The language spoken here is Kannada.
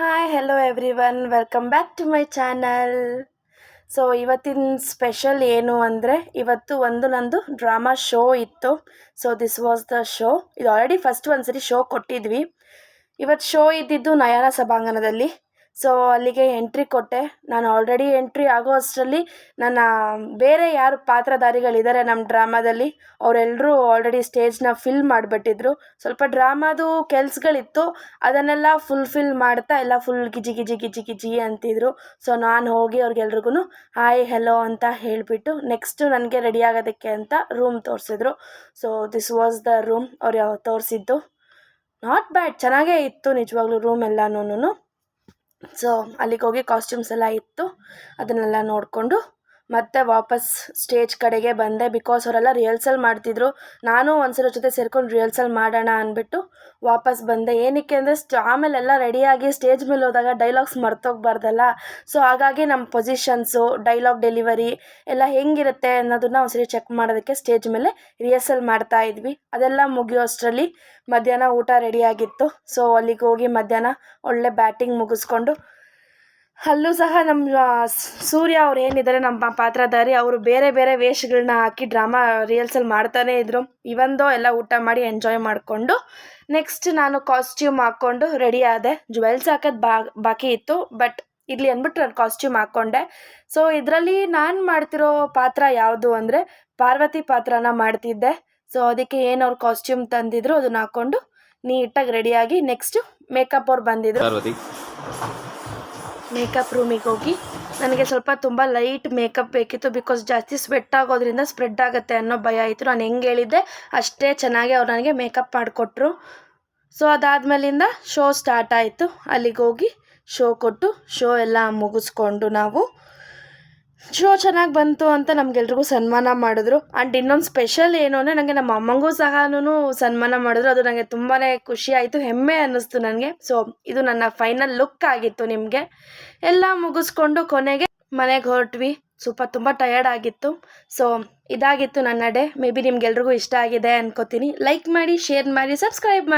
Hi hello every welcome back to my channel so ಇವತ್ತಿನ ಸ್ಪೆಷಲ್ ಏನು ಅಂದರೆ, ಇವತ್ತು ಒಂದು ನಂದು ಡ್ರಾಮಾ ಶೋ ಇತ್ತು. So this was the show ಇದು ಆಲ್ರೆಡಿ ಫಸ್ಟ್ ಒಂದು ಸರಿ ಶೋ ಕೊಟ್ಟಿದ್ವಿ. ಇವತ್ತು ಶೋ ಇದ್ದಿದ್ದು ನಯನ ಸಭಾಂಗಣದಲ್ಲಿ. ಸೊ ಅಲ್ಲಿಗೆ ಎಂಟ್ರಿ ಕೊಟ್ಟೆ. ನಾನು ಆಲ್ರೆಡಿ ಎಂಟ್ರಿ ಆಗೋ ಅಷ್ಟರಲ್ಲಿ ನನ್ನ ಬೇರೆ ಯಾರು ಪಾತ್ರಧಾರಿಗಳಿದ್ದಾರೆ ನಮ್ಮ ಡ್ರಾಮಾದಲ್ಲಿ ಅವರೆಲ್ಲರೂ ಆಲ್ರೆಡಿ ಸ್ಟೇಜ್ನ ಫಿಲ್ ಮಾಡಿಬಿಟ್ಟಿದ್ರು. ಸ್ವಲ್ಪ ಡ್ರಾಮಾದು ಕೆಲ್ಸಗಳಿತ್ತು, ಅದನ್ನೆಲ್ಲ ಫುಲ್ಫಿಲ್ ಮಾಡ್ತಾ ಎಲ್ಲ ಫುಲ್ ಗಿಜಿ ಗಿಜಿ ಗಿಜಿ ಗಿಜಿ ಅಂತಿದ್ರು. ಸೊ ನಾನು ಹೋಗಿ ಅವ್ರಿಗೆಲ್ರಿಗೂ ಹಾಯ್ ಹೆಲೋ ಅಂತ ಹೇಳಿಬಿಟ್ಟು ನೆಕ್ಸ್ಟು ನನಗೆ ರೆಡಿ ಆಗೋದಕ್ಕೆ ಅಂತ ರೂಮ್ ತೋರಿಸಿದ್ರು. So this was the room ಅವ್ರು ತೋರಿಸಿದ್ದು. ನಾಟ್ ಬ್ಯಾಡ್ ಚೆನ್ನಾಗೇ ಇತ್ತು ನಿಜವಾಗ್ಲೂ ರೂಮ್ ಎಲ್ಲನೂ ಸೊ ಅಲ್ಲಿಗೆ ಹೋಗಿ ಕಾಸ್ಟ್ಯೂಮ್ಸ್ ಎಲ್ಲ ಇತ್ತು ಅದನ್ನೆಲ್ಲ ನೋಡಿಕೊಂಡು ಮತ್ತೆ ವಾಪಸ್ ಸ್ಟೇಜ್ ಕಡೆಗೆ ಬಂದೆ ಬಿಕಾಸ್ ಅವರೆಲ್ಲ ರಿಹರ್ಸಲ್ ಮಾಡ್ತಿದ್ರು. ನಾನು ಒಂದ್ಸಲ ಜೊತೆ ಸೇರ್ಕೊಂಡು ರಿಹರ್ಸಲ್ ಮಾಡೋಣ ಅಂದ್ಬಿಟ್ಟು ವಾಪಸ್ ಬಂದೆ. ಏನಕ್ಕೆ ಅಂದರೆ ಆಮೇಲೆಲ್ಲ ರೆಡಿಯಾಗಿ ಸ್ಟೇಜ್ ಮೇಲೆ ಹೋದಾಗ ಡೈಲಾಗ್ಸ್ ಮರ್ತೋಗ್ಬಾರ್ದಲ್ಲ. ಸೊ ಹಾಗಾಗಿ ನಮ್ಮ ಪೊಸಿಷನ್ಸು ಡೈಲಾಗ್ ಡೆಲಿವರಿ ಎಲ್ಲ ಹೆಂಗಿರುತ್ತೆ ಅನ್ನೋದನ್ನ ಒಂದ್ಸರಿ ಚೆಕ್ ಮಾಡೋದಕ್ಕೆ ಸ್ಟೇಜ್ ಮೇಲೆ ರಿಹರ್ಸಲ್ ಮಾಡ್ತಾ ಇದ್ವಿ. ಅದೆಲ್ಲ ಮುಗಿಯೋ ಅಷ್ಟರಲ್ಲಿ ಮಧ್ಯಾಹ್ನ ಊಟ ರೆಡಿಯಾಗಿತ್ತು ಸೊ ಅಲ್ಲಿಗೆ ಹೋಗಿ ಮಧ್ಯಾಹ್ನ ಒಳ್ಳೆ ಬ್ಯಾಟಿಂಗ್ ಮುಗಿಸ್ಕೊಂಡು ಅಲ್ಲೂ ಸಹ ನಮ್ಮ ಸೂರ್ಯ ಅವ್ರು ಏನಿದ್ದಾರೆ, ನಮ್ಮ ಪಾತ್ರಧಾರಿ, ಅವರು ಬೇರೆ ಬೇರೆ ವೇಷಗಳನ್ನ ಹಾಕಿ ಡ್ರಾಮಾ ರಿಯಲ್ಸಲ್ಲಿ ಮಾಡ್ತಾನೇ ಇದ್ದರು ಇವಂದೋ ಎಲ್ಲ ಊಟ ಮಾಡಿ ಎಂಜಾಯ್ ಮಾಡಿಕೊಂಡು ನೆಕ್ಸ್ಟ್ ನಾನು ಕಾಸ್ಟ್ಯೂಮ್ ಹಾಕ್ಕೊಂಡು ರೆಡಿ ಆದೆ. ಜುವೆಲ್ಸ್ ಹಾಕೋದು ಬಾ, ಬಾಕಿ ಇತ್ತು ಬಟ್ ಇರಲಿ ಅಂದ್ಬಿಟ್ಟು ನಾನು ಕಾಸ್ಟ್ಯೂಮ್ ಹಾಕ್ಕೊಂಡೆ. ಸೊ ಇದರಲ್ಲಿ ನಾನು ಮಾಡ್ತಿರೋ ಪಾತ್ರ ಯಾವುದು ಅಂದರೆ, ಪಾರ್ವತಿ ಪಾತ್ರನ ಮಾಡ್ತಿದ್ದೆ. ಸೊ ಅದಕ್ಕೆ ಏನು ಅವ್ರು ಕಾಸ್ಟ್ಯೂಮ್ ತಂದಿದ್ರು, ಅದನ್ನ ಹಾಕ್ಕೊಂಡು ನೀಟಾಗಿ ರೆಡಿಯಾಗಿ ನೆಕ್ಸ್ಟು ಮೇಕಪ್ ಅವ್ರು ಬಂದಿದ್ರು. ಮೇಕಪ್ ರೂಮಿಗೆ ಹೋಗಿ, ನನಗೆ ಸ್ವಲ್ಪ ತುಂಬ ಲೈಟ್ ಮೇಕಪ್ ಬೇಕಿತ್ತು ಬಿಕಾಸ್ ಜಾಸ್ತಿ ಸ್ವೆಟ್ ಆಗೋದ್ರಿಂದ ಸ್ಪ್ರೆಡ್ ಆಗುತ್ತೆ ಅನ್ನೋ ಭಯ ಇತ್ತು. ನಾನು ಹೆಂಗೆ ಹೇಳಿದ್ದೆ, ಅಷ್ಟೇ ಚೆನ್ನಾಗಿ ಅವ್ರು ನನಗೆ ಮೇಕಪ್ ಮಾಡಿಕೊಟ್ರು. ಸೊ ಅದಾದಮೇಲಿಂದ ಶೋ ಸ್ಟಾರ್ಟ್ ಆಯಿತು. ಅಲ್ಲಿಗೆ ಹೋಗಿ ಶೋ ಕೊಟ್ಟು ಶೋ ಎಲ್ಲ ಮುಗಿಸ್ಕೊಂಡು ನಾವು ಶೋ ಚೆನ್ನಾಗಿ ಬಂತು ಅಂತ ನಮ್ಗೆಲ್ರಿಗೂ ಸನ್ಮಾನ ಮಾಡಿದ್ರು. ಆ್ಯಂಡ್ ಇನ್ನೊಂದು ಸ್ಪೆಷಲ್ ಏನು ಅಂದರೆ ನನಗೆ ನಮ್ಮ ಅಮ್ಮಂಗೂ ಸಹ ಸನ್ಮಾನ ಮಾಡಿದ್ರು. ಅದು ನನಗೆ ತುಂಬಾ ಖುಷಿ ಆಯಿತು, ಹೆಮ್ಮೆ ಅನ್ನಿಸ್ತು ನನಗೆ ಸೊ ಇದು ನನ್ನ ಫೈನಲ್ ಲುಕ್ ಆಗಿತ್ತು ನಿಮಗೆ. ಎಲ್ಲ ಮುಗಿಸ್ಕೊಂಡು ಕೊನೆಗೆ ಮನೆಗೆ ಹೊರಟ್ವಿ. ಸ್ವಲ್ಪ ತುಂಬ ಟಯರ್ಡ್ ಆಗಿತ್ತು. ಸೊ ಇದಾಗಿತ್ತು ನನ್ನ ಡೇ ಮೇ ಬಿ ನಿಮ್ಗೆಲ್ರಿಗೂ ಇಷ್ಟ ಆಗಿದೆ ಅನ್ಕೋತೀನಿ. ಲೈಕ್ ಮಾಡಿ ಶೇರ್ ಮಾಡಿ ಸಬ್ಸ್ಕ್ರೈಬ್ ಮಾಡಿ.